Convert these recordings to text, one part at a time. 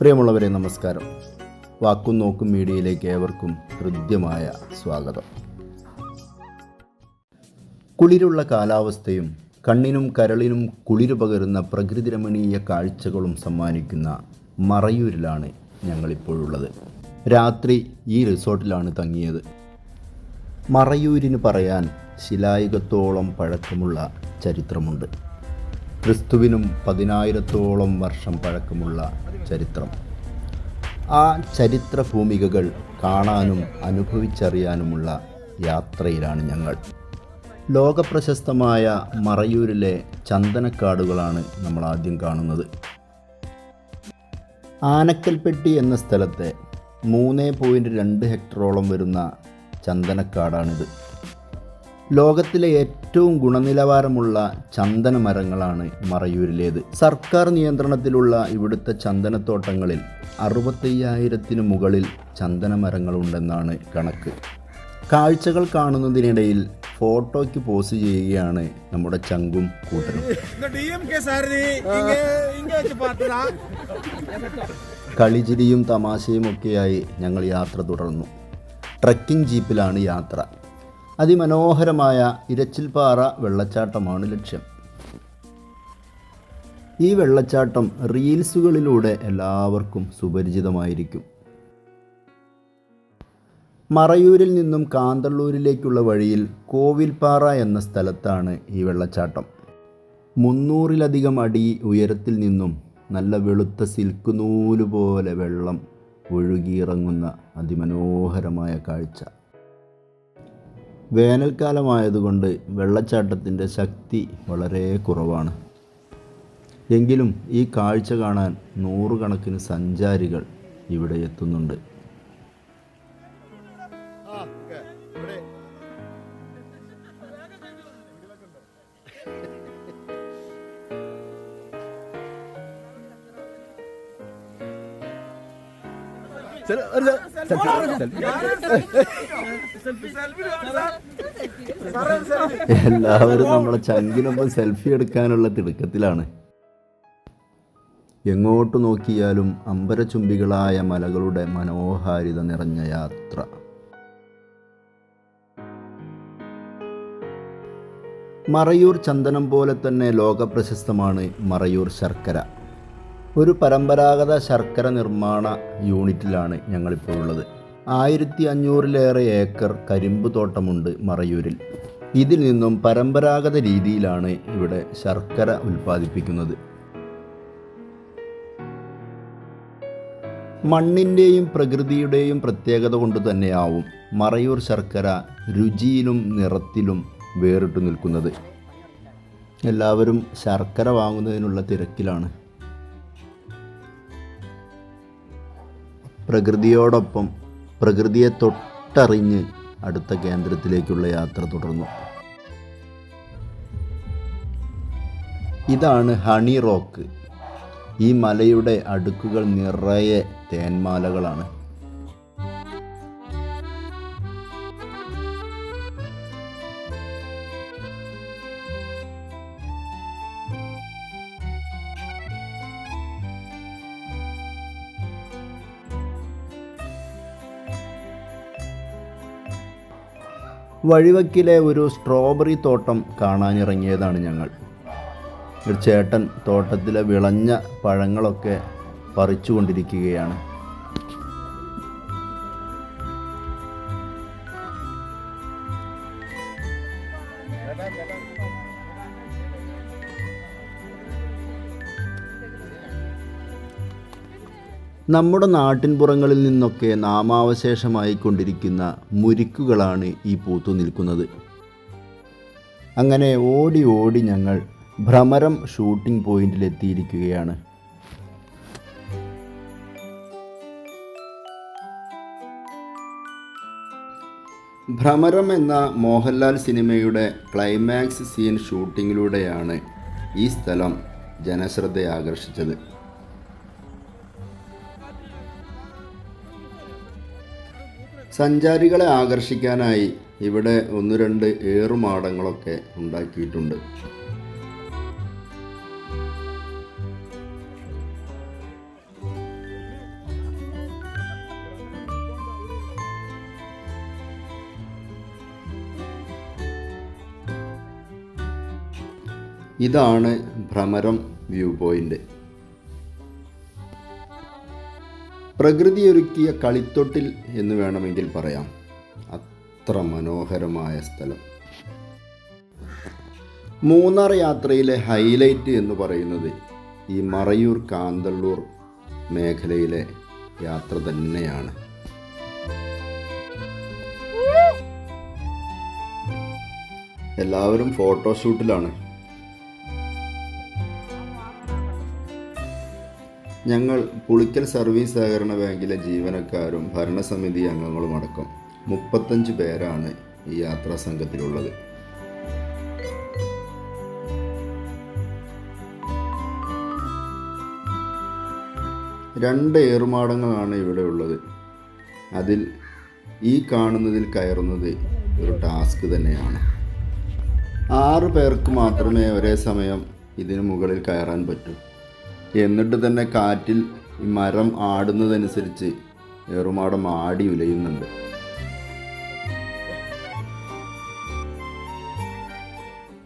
പ്രിയമുള്ളവരെ നമസ്കാരം. വാക്കും നോക്കും മീഡിയയിലേക്ക് ഏവർക്കും ഹൃദ്യമായ സ്വാഗതം. കുളിരുള്ള കാലാവസ്ഥയും കണ്ണിനും കരളിനും കുളിരു പകരുന്ന പ്രകൃതി രമണീയ കാഴ്ചകളും സമ്മാനിക്കുന്ന മറയൂരിലാണ് ഞങ്ങളിപ്പോഴുള്ളത്. രാത്രി ഈ റിസോർട്ടിലാണ് തങ്ങിയത്. മറയൂരിന് പറയാൻ ശിലായുഗത്തോളം പഴക്കമുള്ള ചരിത്രമുണ്ട്. ക്രിസ്തുവിനും പതിനായിരത്തോളം വർഷം പഴക്കമുള്ള ചരിത്രം. ആ ചരിത്ര ഭൂമികകൾ കാണാനും അനുഭവിച്ചറിയാനുമുള്ള യാത്രയിലാണ് ഞങ്ങൾ. ലോകപ്രശസ്തമായ മറയൂരിലെ ചന്ദനക്കാടുകളാണ് നമ്മൾ ആദ്യം കാണുന്നത്. ആനക്കൽപ്പെട്ടി എന്ന സ്ഥലത്തെ മൂന്ന് പോയിന്റ് രണ്ട് ഹെക്ടറോളം വരുന്ന ചന്ദനക്കാടാണിത്. ലോകത്തിലെ ഏറ്റവും ഗുണനിലവാരമുള്ള ചന്ദന മരങ്ങളാണ് മറയൂരിലേത്. സർക്കാർ നിയന്ത്രണത്തിലുള്ള ഇവിടുത്തെ ചന്ദനത്തോട്ടങ്ങളിൽ അറുപത്തയ്യായിരത്തിന് മുകളിൽ ചന്ദന മരങ്ങളുണ്ടെന്നാണ് കണക്ക്. കാഴ്ചകൾ കാണുന്നതിനിടയിൽ ഫോട്ടോയ്ക്ക് പോസ് ചെയ്യുകയാണ് നമ്മുടെ ചങ്കും കൂട്ടരും. കളിചിരിയും തമാശയും ഒക്കെയായി ഞങ്ങൾ യാത്ര തുടർന്നു. ട്രക്കിംഗ് ജീപ്പിലാണ് യാത്ര. അതിമനോഹരമായ ഇരച്ചിൽപ്പാറ വെള്ളച്ചാട്ടമാണ് ലക്ഷ്യം. ഈ വെള്ളച്ചാട്ടം റീൽസുകളിലൂടെ എല്ലാവർക്കും സുപരിചിതമായിരിക്കും. മറയൂരിൽ നിന്നും കാന്തള്ളൂരിലേക്കുള്ള വഴിയിൽ കോവിൽപ്പാറ എന്ന സ്ഥലത്താണ് ഈ വെള്ളച്ചാട്ടം. മുന്നൂറിലധികം അടി ഉയരത്തിൽ നിന്നും നല്ല വെളുത്ത സിൽക്ക് നൂൽ പോലെ വെള്ളം ഒഴുകിയിറങ്ങുന്ന അതിമനോഹരമായ കാഴ്ച. വേനൽക്കാലമായതുകൊണ്ട് വെള്ളച്ചാട്ടത്തിന്റെ ശക്തി വളരെ കുറവാണ്. എങ്കിലും ഈ കാഴ്ച കാണാൻ നൂറുകണക്കിന് സഞ്ചാരികൾ ഇവിടെ എത്തുന്നുണ്ട്. എല്ലാവരും നമ്മളെ ചങ്കിനൊപ്പം സെൽഫി എടുക്കാനുള്ള തിടുക്കത്തിലാണ്. എങ്ങോട്ട് നോക്കിയാലും അമ്പരചുംബികളായ മലകളുടെ മനോഹാരിത നിറഞ്ഞ യാത്ര. മറയൂർ ചന്ദനം പോലെ തന്നെ ലോകപ്രശസ്തമാണ് മറയൂർ ശർക്കര. ഒരു പരമ്പരാഗത ശർക്കര നിർമ്മാണ യൂണിറ്റിലാണ് ഞങ്ങളിപ്പോൾ ഉള്ളത് ആയിരത്തി അഞ്ഞൂറിലേറെ ഏക്കർ കരിമ്പ് തോട്ടമുണ്ട് മറയൂരിൽ. ഇതിൽ നിന്നും പരമ്പരാഗത രീതിയിലാണ് ഇവിടെ ശർക്കര ഉൽപ്പാദിപ്പിക്കുന്നത്. മണ്ണിന്റെയും പ്രകൃതിയുടെയും പ്രത്യേകത കൊണ്ട് തന്നെയാവും മറയൂർ ശർക്കര രുചിയിലും നിറത്തിലും വേറിട്ട് നിൽക്കുന്നത്. എല്ലാവരും ശർക്കര വാങ്ങുന്നതിനുള്ള തിരക്കിലാണ്. പ്രകൃതിയോടൊപ്പം പ്രകൃതിയെ തൊട്ടറിഞ്ഞ് അടുത്ത കേന്ദ്രത്തിലേക്കുള്ള യാത്ര തുടർന്നു. ഇതാണ് ഹണി റോക്ക്. ഈ മലയുടെ അടുക്കുകൾ നിറയെ തേന്മാലകളാണ് വഴിവക്കിലെ ഒരു സ്ട്രോബെറി തോട്ടം കാണാനിറങ്ങിയതാണ് ഞങ്ങൾ. ഒരു ചേട്ടൻ തോട്ടത്തിലെ വിളഞ്ഞ പഴങ്ങളൊക്കെ പറിച്ചുകൊണ്ടിരിക്കുകയാണ്. നമ്മുടെ നാട്ടിൻപുറങ്ങളിൽ നിന്നൊക്കെ നാമാവശേഷമായിക്കൊണ്ടിരിക്കുന്ന മുരിക്കുകളാണ് ഈ പൂത്തു നിൽക്കുന്നത്. അങ്ങനെ ഓടി ഓടി ഞങ്ങൾ ഭ്രമരം ഷൂട്ടിംഗ് പോയിന്റിലെത്തിയിരിക്കുകയാണ്. ഭ്രമരം എന്ന മോഹൻലാൽ സിനിമയുടെ ക്ലൈമാക്സ് സീൻ ഷൂട്ടിങ്ങിലൂടെയാണ് ഈ സ്ഥലം ജനശ്രദ്ധ ആകർഷിച്ചത് സഞ്ചാരികളെ ആകർഷിക്കാനായി ഇവിടെ ഒന്ന് രണ്ട് ഏറുമാടങ്ങളൊക്കെ ഉണ്ടാക്കിയിട്ടുണ്ട്. ഇതാണ് ഭ്രമരം വ്യൂ പോയിന്റ് പ്രകൃതി ഒരുക്കിയ കളിത്തൊട്ടിൽ എന്ന് വേണമെങ്കിൽ പറയാം. അത്ര മനോഹരമായ സ്ഥലം. മൂന്നാർ യാത്രയിലെ ഹൈലൈറ്റ് എന്ന് പറയുന്നത് ഈ മറയൂർ കാന്തള്ളൂർ മേഖലയിലെ യാത്ര തന്നെയാണ്. എല്ലാവരും ഫോട്ടോഷൂട്ടിലാണ്. ഞങ്ങൾ പുളിക്കൽ സർവീസ് സഹകരണ ബാങ്കിലെ ജീവനക്കാരും ഭരണസമിതി അംഗങ്ങളും അടക്കം മുപ്പത്തഞ്ച് പേരാണ് ഈ യാത്രാ സംഘത്തിലുള്ളത്. രണ്ട് ഏറുമാടങ്ങളാണ് ഇവിടെ ഉള്ളത്. അതിൽ ഈ കാണുന്നതിൽ കയറുന്നത് ഒരു ടാസ്ക് തന്നെയാണ്. ആറ് പേർക്ക് മാത്രമേ ഒരേ സമയം ഇതിനു മുകളിൽ കയറാൻ പറ്റൂ. എന്നിട്ട് തന്നെ കാറ്റിൽ ഈ മരം ആടുന്നതനുസരിച്ച് ഏറുമാടം ആടി ഉലയുന്നുണ്ട്.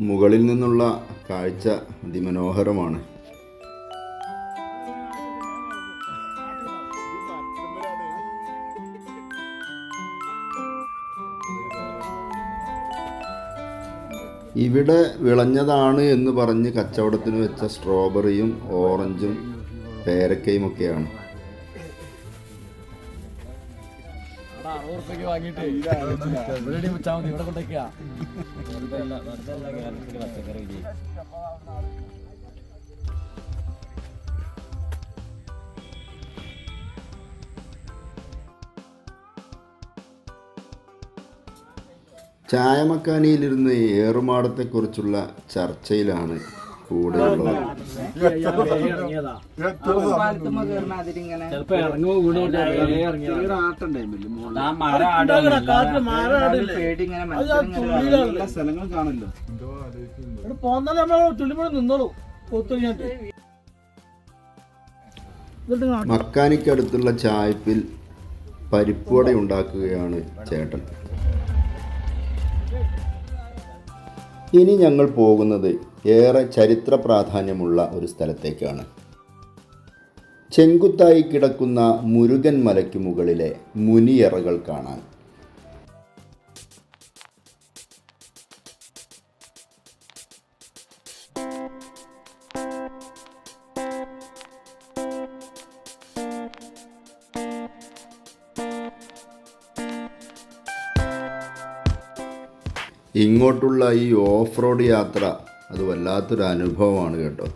മുകളിൽ നിന്നുള്ള കാഴ്ച അതിമനോഹരമാണ്. ഇവിടെ വിളഞ്ഞതാണ് എന്ന് പറഞ്ഞ് കച്ചവടത്തിന് വെച്ച സ്ട്രോബെറിയും ഓറഞ്ചും പേരക്കയും ഒക്കെയാണ്. ഇവിടെ ചായമക്കാനിയിലിരുന്ന് ഏറുമാടത്തെക്കുറിച്ചുള്ള ചർച്ചയിലാണ് സ്ഥലങ്ങൾ കാണല്ലോ പോന്നാലും നമ്മൾ തുള്ളിമണി നിന്നോളൂ. ഒത്തുകഴിഞ്ഞിട്ട് മക്കാനിക്കടുത്തുള്ള ചായപ്പിൽ പരിപ്പുവട ഉണ്ടാക്കുകയാണ് ചേട്ടൻ. ഇനി ഞങ്ങൾ പോകുന്നത് ഏറെ ചരിത്ര പ്രാധാന്യമുള്ള ഒരു സ്ഥലത്തേക്കാണ്. ചെങ്കുത്തായി കിടക്കുന്ന മുരുകൻ മലയ്ക്ക് മുകളിലെ മുനിയറകൾ കാണാൻ. ഇങ്ങോട്ടുള്ള ഈ ഓഫ് റോഡ് യാത്ര അത് വല്ലാത്തൊരു അനുഭവമാണ് കേട്ടോ.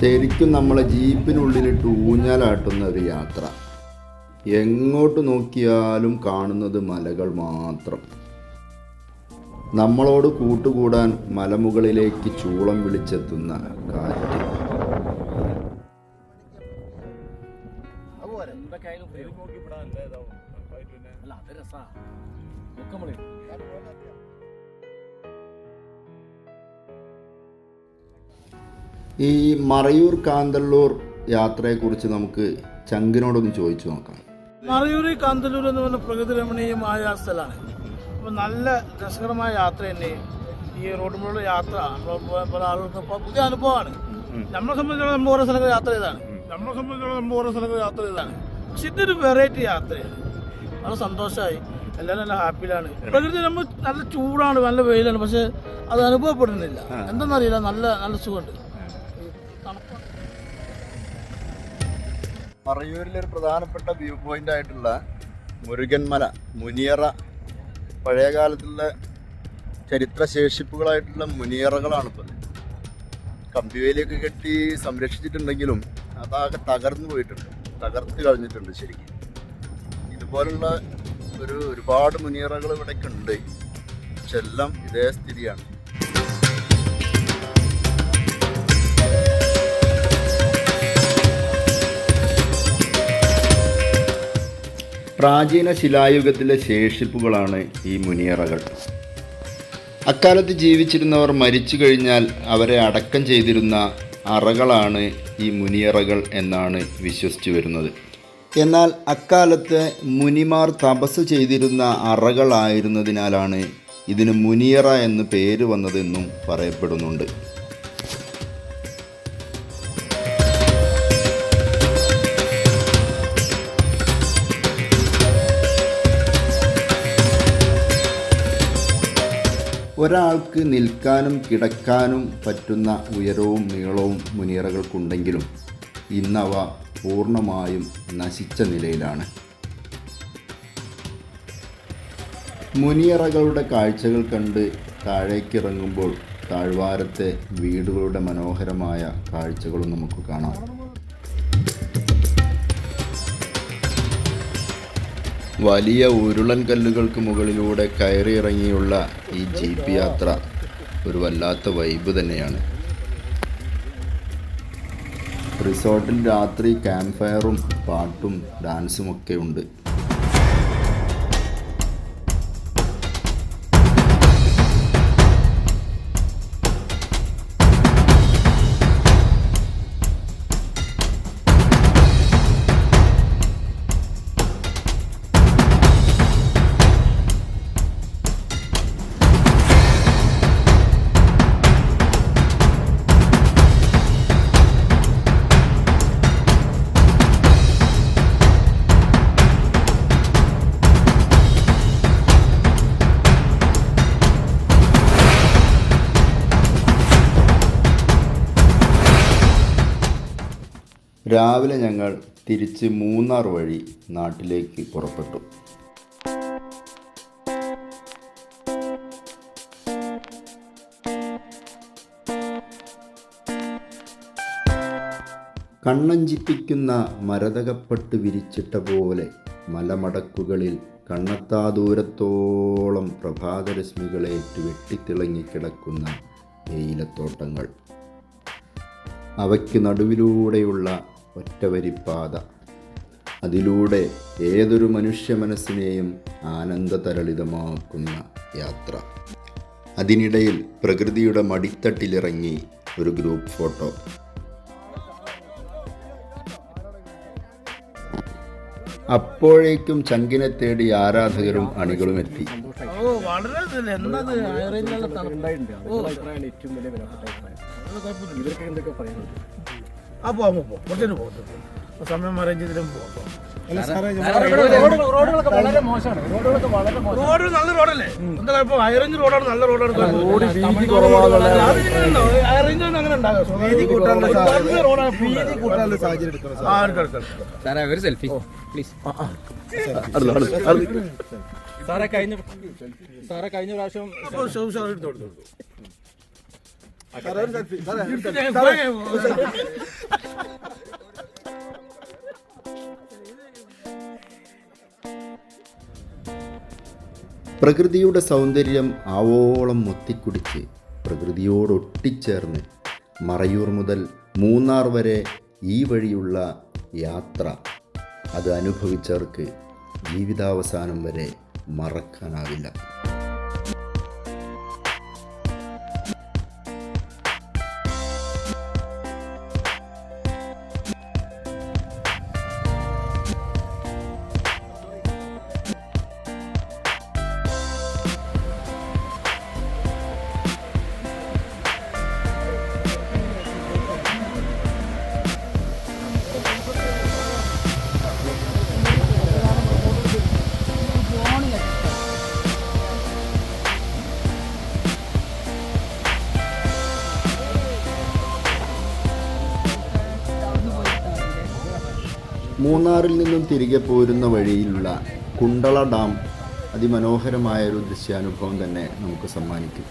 ശരിക്കും നമ്മളെ ജീപ്പിനുള്ളിലിട്ട് ഊഞ്ഞാലാട്ടുന്ന ഒരു യാത്ര. എങ്ങോട്ട് നോക്കിയാലും കാണുന്നത് മലകൾ മാത്രം. നമ്മളോട് കൂട്ടുകൂടാൻ മലമുകളിലേക്ക് ചൂളം വിളിച്ചെത്തുന്ന കാറ്റ്. അല്ല അത് രസാ. ഈ മറയൂർ കാന്തള്ളൂർ യാത്രയെക്കുറിച്ച് നമുക്ക് ചങ്കിനോടൊന്ന് ചോദിച്ചു നോക്കാം. മറയൂർ കാന്തല്ലൂർ എന്ന് പറഞ്ഞ പ്രകൃതി രമണീയമായ സ്ഥലമാണ്. അപ്പോൾ നല്ല രസകരമായ യാത്ര തന്നെ ഈ റോഡ് മുകളിലുള്ള യാത്ര പല ആളുകൾക്ക് പുതിയ അനുഭവമാണ്. നമ്മളെ സംബന്ധിച്ചിടത്തോളം നമ്മൾ ഓരോ സ്ഥലങ്ങൾ യാത്ര ചെയ്താണ്. നമ്മളെ സംബന്ധിച്ചിടത്തോളം നമ്മൾ ഓരോ സ്ഥലങ്ങൾ യാത്ര ചെയ്താണ്. പക്ഷെ ഇതൊരു വെറൈറ്റി യാത്രയാണ്. വളരെ സന്തോഷമായി. എല്ലാവരും നല്ല ഹാപ്പിയിലാണ് പ്രകൃതി നമ്മൾ നല്ല ചൂടാണ് നല്ല വെയിലാണ്. പക്ഷെ അത് അനുഭവപ്പെടുന്നില്ല. എന്തെന്നറിയില്ല നല്ല നല്ല സുഖമുണ്ട്. മറയൂരിലെ ഒരു പ്രധാനപ്പെട്ട വ്യൂ പോയിന്റ് ആയിട്ടുള്ള മുരുകൻമല മുനിയറ പഴയ കാലത്തുള്ള ചരിത്രശേഷിപ്പുകളായിട്ടുള്ള മുനിയറകളാണ് ഇപ്പോൾ കമ്പിവേലിയൊക്കെ കെട്ടി സംരക്ഷിച്ചിട്ടുണ്ടെങ്കിലും അതാകെ തകർന്നു പോയിട്ടുണ്ട് തകർത്ത് കളഞ്ഞിട്ടുണ്ട് ശരിക്കും. ഇതുപോലുള്ള ഒരു ഒരുപാട് മുനിയറകൾ ഇവിടേക്കുണ്ട്. പക്ഷെല്ലാം ഇതേ സ്ഥിതിയാണ്. പ്രാചീന ശിലായുഗത്തിലെ ശേഷിപ്പുകളാണ് ഈ മുനിയറകൾ. അക്കാലത്ത് ജീവിച്ചിരുന്നവർ മരിച്ചു കഴിഞ്ഞാൽ അവരെ അടക്കം ചെയ്തിരുന്ന അറകളാണ് ഈ മുനിയറകൾ എന്നാണ് വിശ്വസിച്ചു വരുന്നത്. എന്നാൽ അക്കാലത്ത് മുനിമാർ തപസ് ചെയ്തിരുന്ന അറകളായിരുന്നതിനാലാണ് ഇതിന് മുനിയറ എന്ന് പേര് വന്നതെന്നും പറയപ്പെടുന്നുണ്ട്. ഒരാൾക്ക് നിൽക്കാനും കിടക്കാനും പറ്റുന്ന ഉയരവും നീളവും മുനിയറകൾക്കുണ്ടെങ്കിലും ഇന്നവ പൂർണമായും നശിച്ച നിലയിലാണ്. മുനിയറകളുടെ കാഴ്ചകൾ കണ്ട് താഴേക്കിറങ്ങുമ്പോൾ താഴ്വാരത്തെ വീടുകളുടെ മനോഹരമായ കാഴ്ചകളും നമുക്ക് കാണാം. വലിയ ഉരുളൻ കല്ലുകൾക്ക് മുകളിലൂടെ കയറിയിറങ്ങിയുള്ള ഈ ജീപ്പ് യാത്ര ഒരു വല്ലാത്ത വൈബ് തന്നെയാണ്. റിസോർട്ടിൽ രാത്രി ക്യാമ്പ് ഫയറും പാട്ടും ഡാൻസും ഒക്കെ ഉണ്ട്. രാവിലെ ഞങ്ങൾ തിരിച്ച് മൂന്നാർ വഴി നാട്ടിലേക്ക് പുറപ്പെട്ടു. കണ്ണഞ്ചിപ്പിക്കുന്ന മരതകപ്പട്ട് വിരിച്ചിട്ട പോലെ മലമടക്കുകളിൽ കണ്ണത്താ ദൂരത്തോളം പ്രഭാതരശ്മികളേറ്റ് വെട്ടിത്തിളങ്ങിക്കിടക്കുന്ന തേയിലത്തോട്ടങ്ങൾ. അവയ്ക്ക് നടുവിലൂടെയുള്ള ഒറ്റവരിപ്പാത. അതിലൂടെ ഏതൊരു മനുഷ്യ മനസ്സിനെയും ആനന്ദതരളിതമാക്കുന്ന യാത്ര. അതിനിടയിൽ പ്രകൃതിയുടെ മടിത്തട്ടിലിറങ്ങി ഒരു ഗ്രൂപ്പ് ഫോട്ടോ. അപ്പോഴേക്കും ചങ്കിനെ തേടി ആരാധകരും അണികളും എത്തി. ഇവർക്ക് എന്തൊക്കെ പറയുന്നത്? ആ പോവാം പോവാം കുറച്ചു പോകട്ടെ സമയം അറേഞ്ച് ചെയ്തിട്ടും പോകാം റോഡ് നല്ല റോഡല്ലേ എന്താ കുഴപ്പം? ഹൈറേഞ്ച് റോഡാണ് നല്ല റോഡാണ് ഹൈറേഞ്ച് അങ്ങനെ ഉണ്ടാകും ഒരു സെൽഫി പ്ലീസ് സാറേ കഴിഞ്ഞ സാറേ കഴിഞ്ഞ പ്രാവശ്യം പ്രകൃതിയുടെ സൗന്ദര്യം ആവോളം മുത്തിക്കുടിച്ച് പ്രകൃതിയോടൊട്ടിച്ചേർന്ന് മറയൂർ മുതൽ മൂന്നാർ വരെ ഈ വഴിയുള്ള യാത്ര അത് അനുഭവിച്ചവർക്ക് ജീവിതാവസാനം വരെ മറക്കാനാവില്ല. മൂന്നാറിൽ നിന്നും തിരികെ പോരുന്ന വഴിയിലുള്ള കുണ്ടള ഡാം അതിമനോഹരമായൊരു ദൃശ്യാനുഭവം തന്നെ നമുക്ക് സമ്മാനിക്കും.